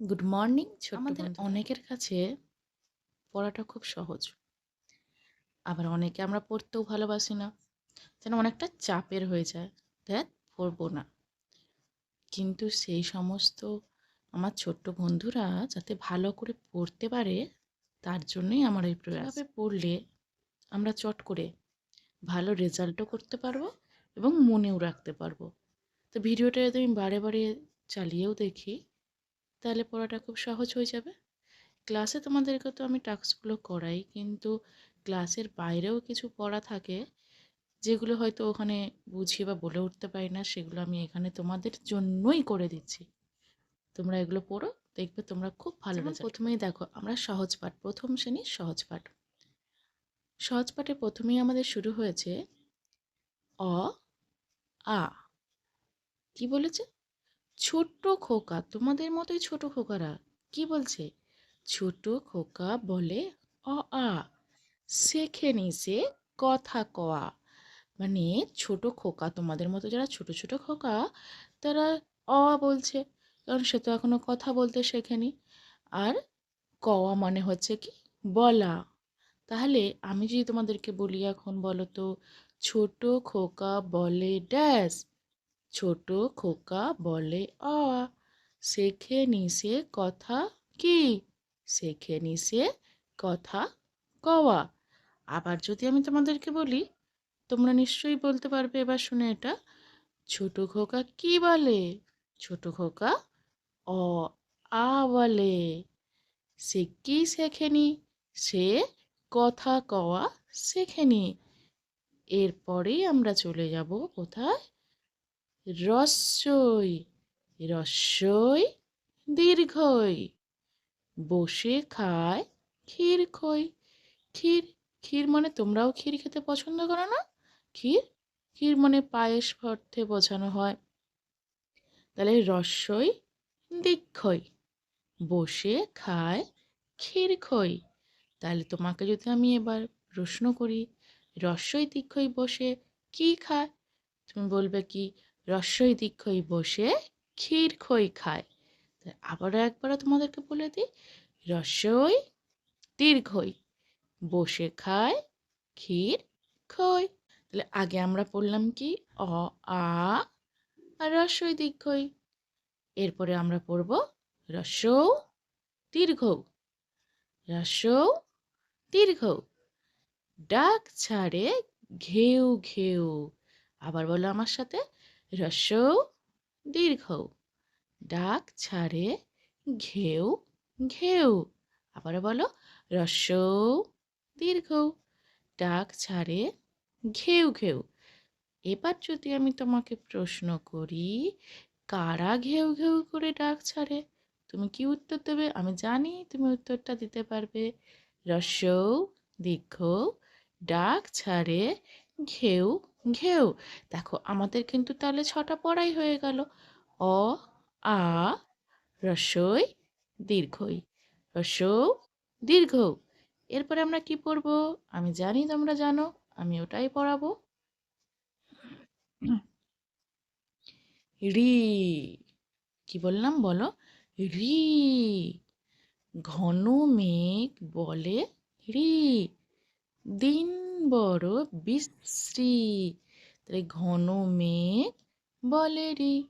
Good morning আমাদের অনেকের কাছে পড়াটা খুব সহজ। আবার অনেকে আমরা পড়তেও ভালোবাসি না। যেন অনেকটা চাপের হয়ে যায় দেখ পড়ব না। কিন্তু সেই সমস্ত আমার ছোট্ট বন্ধুরা যাতে ভালো করে পড়তে পারে তার জন্যই আমার এই প্রয়াস। পড়লে আমরা চট করে ভালো রেজাল্টও করতে পারব এবং মনেও রাখতে পারব। তো ভিডিওটা যদি আমি বারে বারে চালিয়েও দেখি তাহলে পড়াটা খুব সহজ হয়ে যাবে। ক্লাসে তোমাদেরকে তো আমি টাস্কগুলো করাই কিন্তু ক্লাসের বাইরেও কিছু পড়া থাকে যেগুলো হয়তো ওখানে বুঝিয়ে বা বলে উঠতে পারি না সেগুলো আমি এখানে তোমাদের জন্যই করে দিচ্ছি। তোমরা এগুলো পড়ো দেখবে তোমরা খুব ভালো প্রথমেই দেখো আমরা সহজ পাঠ প্রথম শ্রেণির সহজ পাঠ। সহজ পাঠে প্রথমেই আমাদের শুরু হয়েছে অ আ। কি বলেছে? ছোট্ট খোকা, তোমাদের মতোই ছোট খোকারা, কি বলছে? ছোট খোকা বলে অ আ শেখে নিছে কথা কওয়া। মানে ছোট খোকা, তোমাদের মতো যারা ছোট ছোট খোকা, তারা অ বলছে, কারণ সে তো এখনও কথা বলতে শেখেনি। আর কওয়া মানে হচ্ছে কি? বলা। তাহলে আমি যদি তোমাদেরকে বলি এখন, বলো তো, ছোট খোকা বলে ড্যাশ ছোট খোকা বলে অ শেখে নিছে কথা কি? শেখে নিছে কথা কওয়া। আবার যদি আমি তোমাদেরকে বলি, তোমরা নিশ্চয়ই বলতে পারবে এবার শুনে এটা, ছোট খোকা কি বলে? ছোট খোকা, অ, আ বলে। সে কি শেখেনি? সে কথা কওয়া শেখেনি। এরপরেই আমরা চলে যাব কোথায়? রস্যই রস্যই দীর্ঘই, বসে খায় ক্ষীর খই ক্ষীর ক্ষীর মানে তোমরাও ক্ষীর খেতে পছন্দ করো না? ক্ষীর ক্ষীর মানে পায়েস অর্থে বোঝানো হয়। তাহলে রস্যই দীক্ষই বসে খায় ক্ষীর খই তাহলে তোমাকে যদি আমি এবার প্রশ্ন করি, রস্যই দীক্ষই বসে কি খায়? তুমি বলবে কি রস্যই দীক্ষই বসে ক্ষীর খই খায়। আবারও একবারও তোমাদেরকে বলে দিই রস্যই দীর্ঘই বসে খায় ক্ষীর খই। তাহলে আগে আমরা পড়লাম কি? অ, আ, আর রস্যই দীর্ঘই এরপরে আমরা পড়ব রস্যৌ দীর্ঘ। রস্যৌ দীর্ঘ, ডাক ছাড়ে ঘেউ ঘেউ। আবার বলো আমার সাথে রস্যৌ দীর্ঘ। ডাক ছাড়ে ঘেউ ঘেউ। আবারও বলো, রস্যৌ দীর্ঘ। ডাক ছাড়ে ঘেউ ঘেউ। এবার যদি আমি তোমাকে প্রশ্ন করি, কারা ঘেউ ঘেউ করে ডাক ছাড়ে? তুমি কি উত্তর দেবে? আমি জানি তুমি উত্তরটা দিতে পারবে। রস্যৌ দীর্ঘ, ডাক ছাড়ে ঘেউ ঘেউ। দেখো, আমাদের কিন্তু তাহলে ছটা পড়াই হয়ে গেল। অ, আ রস্যই দীর্ঘই। রস্যৌ দীর্ঘ এরপরে আমরা কি পড়ব? আমি জানি তোমরা জানো, আমি ওটাই পড়াবো। রি, কি বললাম বলো? রি ঘন মেঘ বলে রি। দিন বড় বিশ্রী তাহলে ঘন মেঘ বলে রি।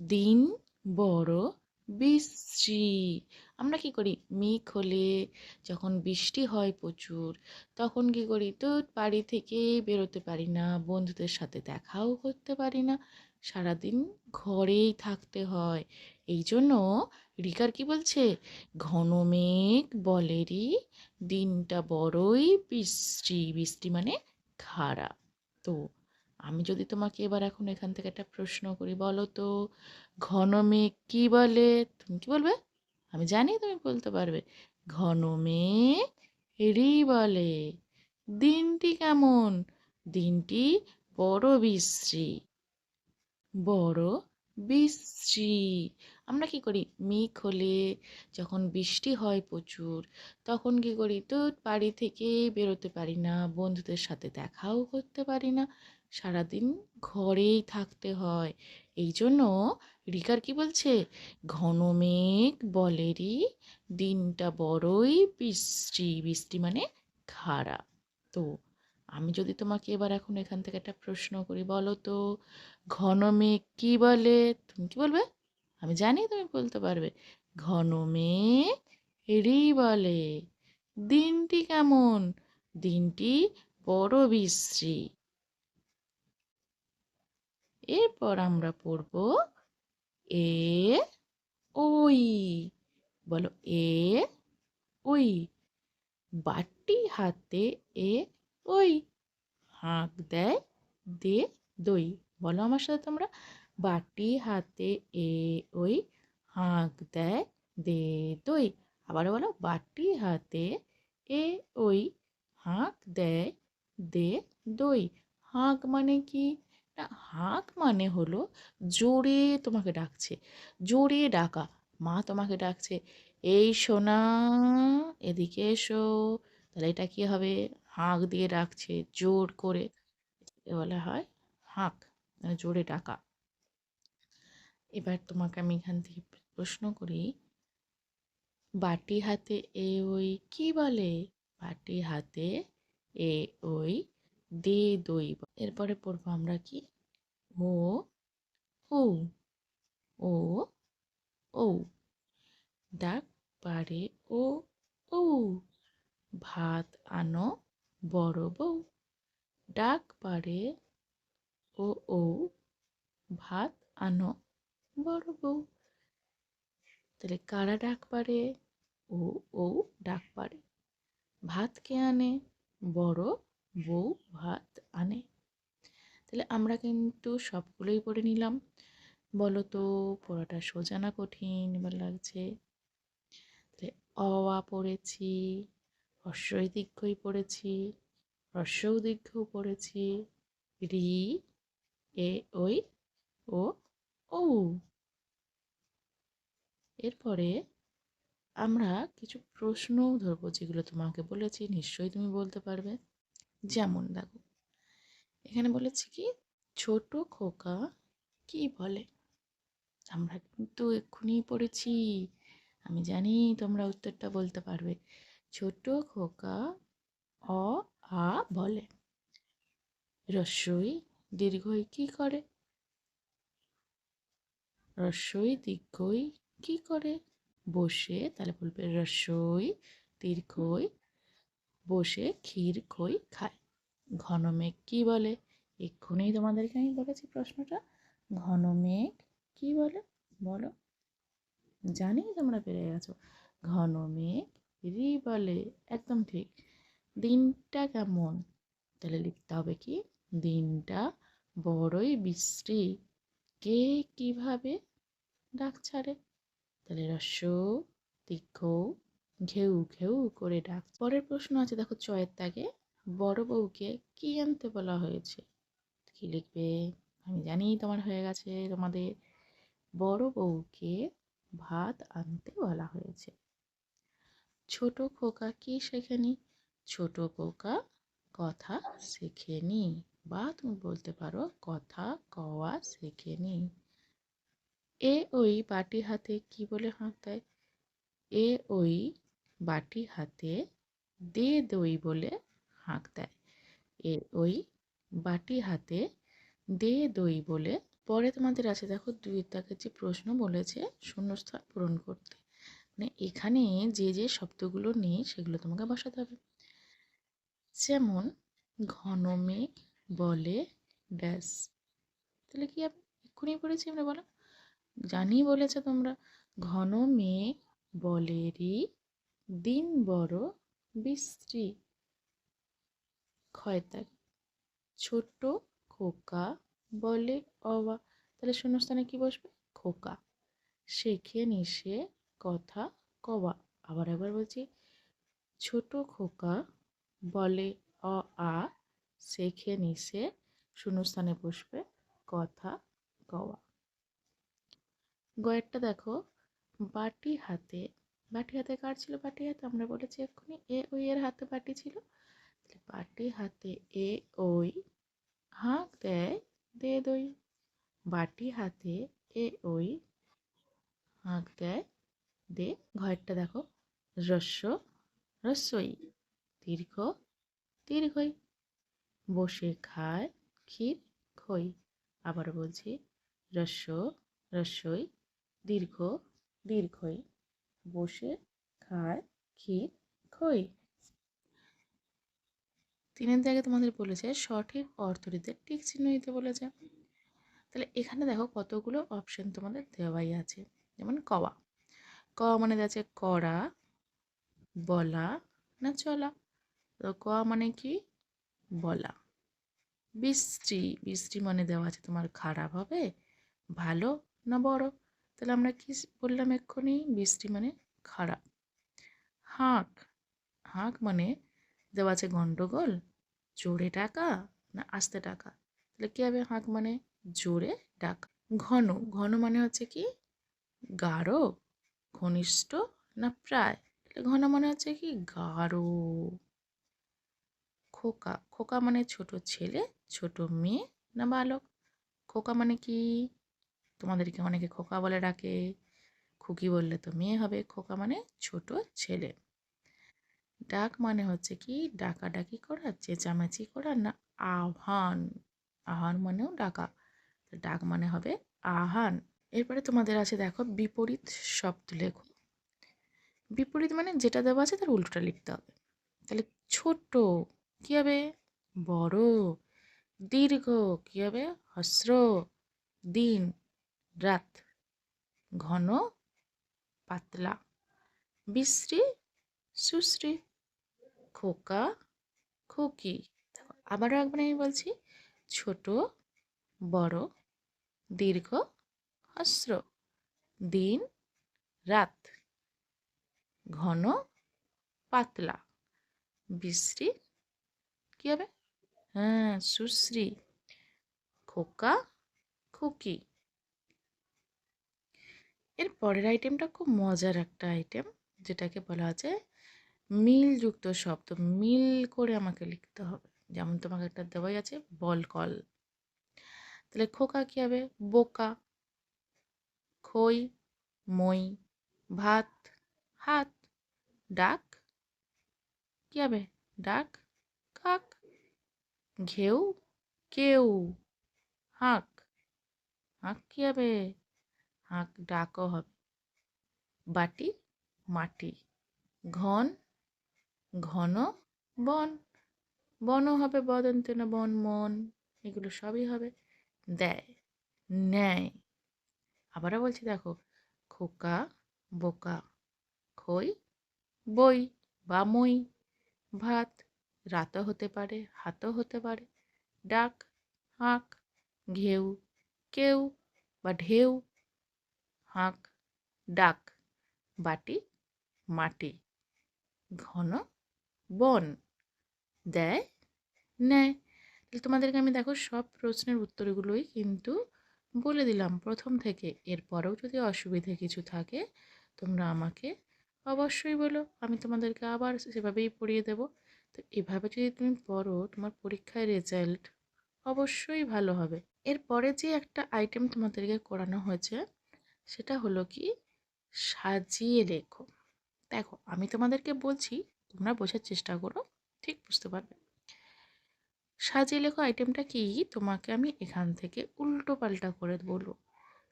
দিন বড় বিশ্রী। আমরা কি করি? মেঘ হলে যখন বৃষ্টি হয় প্রচুর, তখন কি করি? তো বাড়ি থেকে বেরোতে পারি না, বন্ধুদের সাথে দেখাও করতে পারি না। সারাদিন ঘরেই থাকতে হয়। এই জন্য রিকার কি বলছে? ঘন মেঘ বলেরই, দিনটা বড়ই বৃষ্টি বৃষ্টি মানে খারাপ তো আমি যদি তোমাকে এবার এখন এখান থেকে একটা প্রশ্ন করি, বলো তো, ঘন মেঘ কি বলে? তুমি কি বলবে? আমি জানি তুমি বলতে পারবে। ঘন মেঘ রি বলে, দিনটি কেমন? দিনটি বড় বিশ্রী বড় বিশ্রী আমরা কি করি? মেঘ হলে যখন বৃষ্টি হয় প্রচুর, তখন কি করি? তো বাড়ি থেকে বেরোতে পারি না, বন্ধুদের সাথে দেখাও করতে পারি না। সারাদিন ঘরেই থাকতে হয়। এই জন্য রিকার কি বলছে? ঘন মেঘ বলেরি দিনটা বড়ই বৃষ্টি বৃষ্টি মানে খারাপ তো আমি যদি তোমাকে এবার এখন এখান থেকে একটা প্রশ্ন করি, বলো তো, ঘন মেঘ কী বলে? তুমি কি বলবে? আমি জানি তুমি বলতে পারবে। ঘন মেঘ রি বলে, দিনটি কেমন? দিনটি বড় বিশ্রী। এরপর আমরা পড়ব এ, ওই। বলো এ, ওই। বাটি হাতে এ, ওই। হাঁক দেয়, দে, দই। বলো আমার সাথে তোমরা। বাটি হাতে এ ওই হাঁক দেয়, দে দই। আবার বলো, বাটি হাতে এ ওই হাঁক দেয়, দে দই। হাঁক মানে কি? না, হাঁক মানে হলো জোরে তোমাকে ডাকছে, জোরে ডাকা। মা তোমাকে ডাকছে, এই সোনা, এদিকে এসো। তাহলে এটা কি হবে? হাঁক দিয়ে ডাকছে, জোর করে। বলা হয় হাঁক মানে জোরে ডাকা। এবার তোমাকে আমি এখান থেকে প্রশ্ন করি, বাটি হাতে এ ওই কি বলে? বাটি হাতে এ ওই দে দই এরপরে পড়ব আমরা কি? ও ও ও ও। ডাক পারে ও ও। ভাত আনো বড় বউ। ডাক পারে ও ও। ভাত আনো বড় বউ তাহলে কারা ডাক পারে? ও ও ডাক পারে। ভাত কে আনে? বড় বউ ভাত আনে। তাহলে আমরা কিন্তু সবগুলোই পড়ে নিলাম। বলো তো, পড়াটা সোজা না কঠিন? এবার লাগছে। তাহলে অ, আ পড়েছি হর্ষই দীর্ঘই পড়েছি, হর্ষৌ দীর্ঘও পড়েছি, রি, এ ওই ও ও এরপরে আমরা কিছু প্রশ্নও ধরবো যেগুলো তোমাকে বলেছি, নিশ্চয়ই তুমি বলতে পারবে। যেমন দেখো, এখানে বলেছি কি, ছোট খোকা কি বলে? আমরা কিন্তু এক্ষুনি পড়েছি। আমি জানি তোমরা উত্তরটা বলতে পারবে। ছোট খোকা অ আ বলে। রস্যই দীর্ঘই কি করে? রস্যই দীর্ঘই কি করে? বসে তাহলে বলবে রস্যই দীর্ঘই বসে ক্ষীর খই খায়। ঘন মেঘ কি বলে? এক্ষুনি তোমাদেরকে আমি বলেছি প্রশ্নটা। ঘন মেঘ কি বলে? বলো। জানি তোমরা পেরে গেছো। ঘন মেঘ রি বলে, একদম ঠিক। দিনটা কেমন? তাহলে লিখতে হবে কি? দিনটা বড়ই বিশ্রী কে কীভাবে ডাক ছাড়ে? তাহলে রস্য তীক্ষ ঘেউ ঘেউ করে ডাক। পরের প্রশ্ন আছে, দেখো চয়ের তাগে বড় বউকে কি আনতে বলা হয়েছে? কি লিখবে? আমি জানি তোমার হয়ে গেছে, তোমাদের বড় বউকে ভাত আনতে বলা হয়েছে। ছোট খোকা কি শেখেনি? ছোট খোকা কথা শেখেনি। বা তুমি বলতে পারো, কথা কওয়া শেখেনি। এ ওই বাটি হাতে কি বলে হাঁক দেয় এ ওই বাটি হাতে দে দই বলে হাঁক দেয় এ ওই বাটি হাতে দে দই বলে পরে তোমাদের আছে, দেখো দুই তাকে যে প্রশ্ন বলেছে শূন্যস্থান পূরণ করতে। মানে এখানে যে যে শব্দগুলো নেই সেগুলো তোমাকে বসাতে হবে। যেমন ঘন মেঘ বলে ব্যাস। তাহলে কি এক্ষুনি পড়েছি আমরা বলো? জানি বলেছে তোমরা, ঘন মেঘ বলেরি দিন বড় বিশ্রী। ক্ষয়তাগ ছোট খোকা বলে অবা তাহলে শূন্যস্থানে কি বসবে? খোকা। শেখে নিশে কথা কবা আবার একবার বলছি, ছোট খোকা বলে অ আ শেখে নিশে শূন্যস্থানে বসবে কথা কওয়া। গয়েরটা দেখো, বাটি হাতে বাটি হাতে কার ছিল? বাটি হাতে আমরা বলেছি এক্ষুনি, এ ওই এর হাতে বাটি ছিল। বাটি হাতে এ ওই হাঁক দেয়, দে দই। বাটি হাতে এ ওই হাঁক দেয়, দে। ঘরেরটা দেখো, রস্য, রস্যই, দীর্ঘ, দীর্ঘই। বসে খায় ক্ষীর খই। আবার বলছি, রস্য, রস্যই দীর্ঘ, দীর্ঘই, বসে, খায়, ক্ষীর খই তিনের জায়গায় তোমাদের বলেছে, সঠিক অর্থ দিতে টিক চিহ্ন দিতে বলেছে। তাহলে এখানে দেখো কতগুলো অপশন তোমাদের দেওয়াই আছে। যেমন কওয়া ক মানে আছে করা বলা না চলা। তো ক মানে কি? বলা। বৃষ্টি বৃষ্টি মানে দেওয়া আছে তোমার খারাপ হবে, ভালো না বড়। তাহলে আমরা কি বললাম এক্ষুনি? বৃষ্টি মানে খারাপ হাঁক। হাঁক মানে দেওয়া আছে গন্ডগোল, জোরে টাকা না আস্তে টাকা তাহলে কী হবে? হাঁক মানে জোরে ডাকা। ঘন। ঘন মানে হচ্ছে কি? গাঢ়, ঘনিষ্ঠ না প্রায়? তাহলে ঘন মানে হচ্ছে কি? গাঢ়। খোকা। খোকা মানে ছোট ছেলে, ছোট মেয়ে না বালক? খোকা মানে কি? তোমাদেরকে অনেকে খোকা বলে ডাকে, খুকি বললে তো মেয়ে হবে, খোকা মানে ছোট ছেলে। ডাক মানে হচ্ছে কি, ডাকাডাকি করা, চেঁচামেচি করা না আহ্বান। আহ্বান মানেও ডাকা ডাক মানে হবে আহ্বান। এরপরে তোমাদের আছে দেখো বিপরীত শব্দ লেখো। বিপরীত মানে যেটা দেওয়া আছে তার উল্টোটা লিখতে হবে। তাহলে ছোট কী হবে? বড়। দীর্ঘ কী হবে? হস্র। দিন। রাত। ঘন, পাতলা, বিশ্রী, সুশ্রী, খোকা, খুকি। আবারও একবার আমি বলছি, ছোট, বড়, দীর্ঘ হস্র দিন, রাত। ঘন, পাতলা। বিশ্রী, কী হবে? হ্যাঁ সুশ্রী। খোকা, খুকি। এর পরের আইটেমটা খুব মজার একটা আইটেম যেটাকে বলা আছে মিলযুক্ত শব্দ। মিল করে আমাকে লিখতে হবে। যেমন তোমাকে একটা দেওয়াই আছে, বল কল। তাহলে খোকা কী হবে? বোকা, খই, মই, ভাত, হাত, ডাক, কী হবে? ডাক, কাক, ঘেউ, কেউ, হাঁক হাঁক কী হবে? হাঁক ডাকও হবে। বাটি, মাটি। ঘন ঘন, বন। বনও হবে বদন্তে বন, মন। এগুলো সবই হবে। দেয় নেয় আবারও বলছি, দেখো, খোকা, বোকা, খই, বই বা মই। ভাত রাতও হতে পারে, হাতও হতে পারে। ডাক হাঁক ঘেউ, কেউ বা ঢেউ হাঁক, ডাক, বাটি, মাটি, ঘন, বন। দেয়, নেয়। তোমাদেরকে আমি দেখো সব প্রশ্নের উত্তরগুলোই কিন্তু বলে দিলাম প্রথম থেকে। এরপরেও যদি অসুবিধে কিছু থাকে, তোমরা আমাকে অবশ্যই বলো। আমি তোমাদেরকে আবার সেভাবেই পড়িয়ে দেব। তো এভাবে যদি তুমি পড়ো, তোমার পরীক্ষায় রেজাল্ট অবশ্যই ভালো হবে। এরপরে যে একটা আইটেম তোমাদেরকে করানো হয়েছে সেটা হলো কি? সাজিয়ে লেখো দেখো, আমি তোমাদেরকে বলছি, তোমরা বোঝার চেষ্টা করো, ঠিক বুঝতে পারবে? সাজিয়ে লেখো আইটেমটা কি? তোমাকে আমি এখান থেকে উল্টো পাল্টা করে বলব।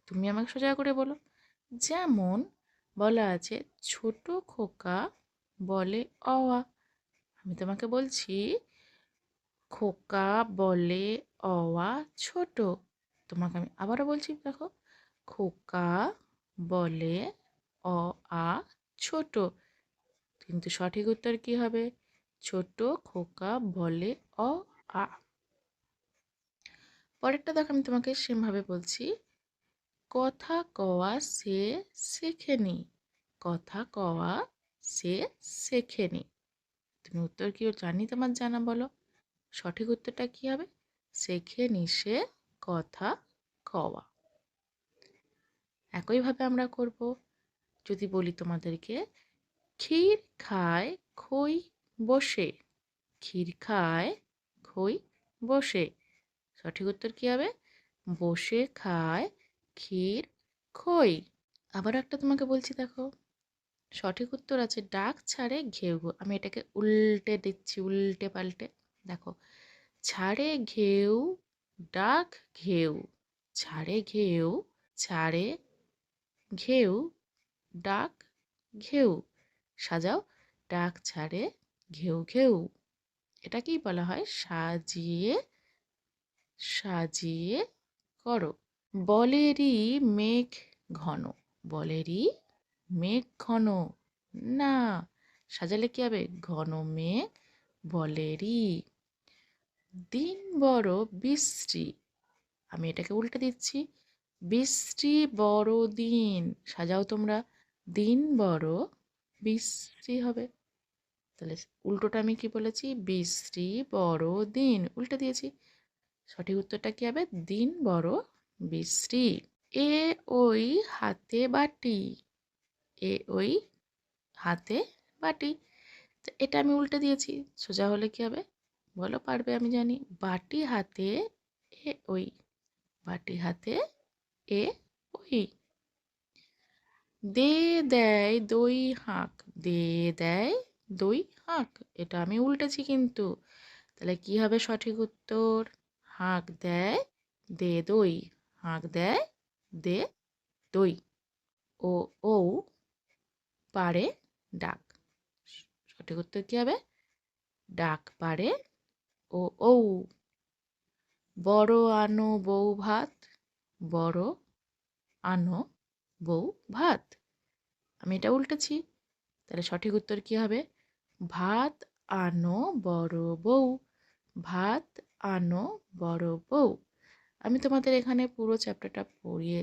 তুমি আমাকে সোজা করে বলো। যেমন বলা আছে, ছোট খোকা বলে অওয়া। আমি তোমাকে বলছি, খোকা বলে অওয়া ছোট। তোমাকে আমি আবারও বলছি, দেখো। খোকা বলে অ, আ, ছোট। কিন্তু সঠিক উত্তর কি হবে? ছোট খোকা বলে অ, আ। পরেরটা দেখো, আমি তোমাকে সেমভাবে বলছি। কথা কওয়া সে শেখেনি। কথা কওয়া সে শেখেনি। তুমি উত্তর কি জানি তোমার জানা বলো। সঠিক উত্তরটা কি হবে? শেখেনি সে কথা কওয়া। একইভাবে আমরা করব। যদি বলি তোমাদেরকে, ক্ষীর খায়, খই বসে। ক্ষীর খায়, খই বসে। সঠিক উত্তর কী হবে? বসে খায়, ক্ষীর, খই। আবার একটা তোমাকে বলছি দেখো। সঠিক উত্তর আছে, ডাক ছাড়ে ঘেউ। আমি এটাকে উল্টে দিচ্ছি, উল্টে পাল্টে। দেখো, ছাড়ে ঘেউ, ডাক ঘেউ। ছাড়ে ঘেউ, ছাড়ে ঘেউ, ডাক ঘেউ। সাজাও, ডাক ছাড়ে ঘেউ ঘেউ। এটাকেই বলা হয় সাজিয়ে সাজিয়ে করো। বলেরই মেঘ ঘন, বলেরই মেঘ ঘন। না, সাজালে কি হবে? ঘন মেঘ, বলেরই। দিন বড় বিশ্রী। আমি এটাকে উল্টে দিচ্ছি। বৃষ্টি বড় দিন। সাজাও তোমরা। দিন বড়, বৃষ্টি হবে। তাহলে উল্টোটা আমি কি বলেছি? বৃষ্টি বড় দিন। উল্টে দিয়েছি। সঠিক উত্তরটা কি হবে? দিন বড়, বৃষ্টি। এ ওই হাতে বাটি। এ ওই হাতে বাটি। তো এটা আমি উল্টে দিয়েছি। সোজা হলে কি হবে? বলো, পারবে আমি জানি। বাটি হাতে, এ ওই বাটি হাতে এ ওই। দে দেয় দই হাঁক, দে দেয় দই হাঁক। এটা আমি উল্টেছি কিন্তু। তাহলে কি হবে সঠিক উত্তর? হাঁক দেয় দে দই, হাঁক দেয় দে দই। ও ও পারে ডাক। সঠিক উত্তর কি হবে? ডাক পারে ও ও। বড় আনো বউ ভাত বড়, আনো, বউ, ভাত। আমি এটা উল্টেছি। তাহলে সঠিক উত্তর কি হবে? ভাত, আনো, বড়, বউ। ভাত, আনো, বড়, বউ। আমি তোমাদের এখানে পুরো চ্যাপ্টারটা পড়িয়ে,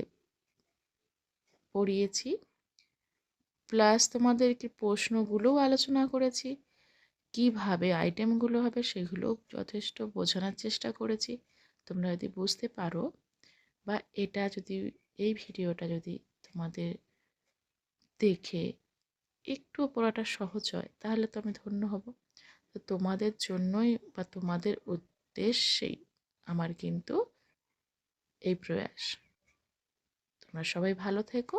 পড়িয়েছি। প্লাস তোমাদেরকে প্রশ্নগুলোও আলোচনা করেছি, কীভাবে আইটেমগুলো হবে সেগুলো যথেষ্ট বোঝানোর চেষ্টা করেছি। তোমরা যদি বুঝতে পারো বা এটা যদি, এই ভিডিওটা যদি তোমাদের দেখে একটু পড়াটা সহজ হয়, তাহলে তো আমি ধন্য হব। তো তোমাদের জন্যই বা তোমাদের উদ্দেশ্যেই আমার কিন্তু এই প্রয়াস। তোমরা সবাই ভালো থেকো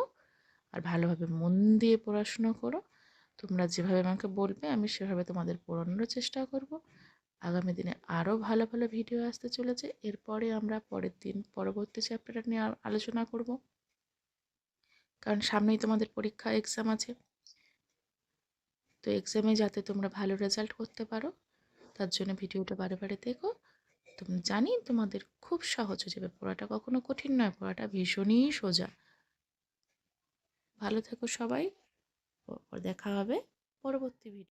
আর ভালোভাবে মন দিয়ে পড়াশুনো করো। তোমরা যেভাবে আমাকে বলবে, আমি সেভাবে তোমাদের পড়ানোর চেষ্টা করব। আগামী দিনে আরও ভালো ভালো ভিডিও আসতে চলেছে। এরপরে আমরা পরের দিন, পরবর্তী চ্যাপ্টারটা নিয়ে আলোচনা করব। কারণ সামনেই তোমাদের পরীক্ষা এক্সাম আছে। তো এক্সামে যাতে তোমরা ভালো রেজাল্ট করতে পারো, তার জন্য ভিডিওটা বারে বারে দেখো। তুমি জানি তোমাদের খুব সহজ হয়ে যাবে। পড়াটা কখনো কঠিন নয়, পড়াটা ভীষণই সোজা। ভালো থেকো সবাই। দেখা হবে পরবর্তী ভিডিও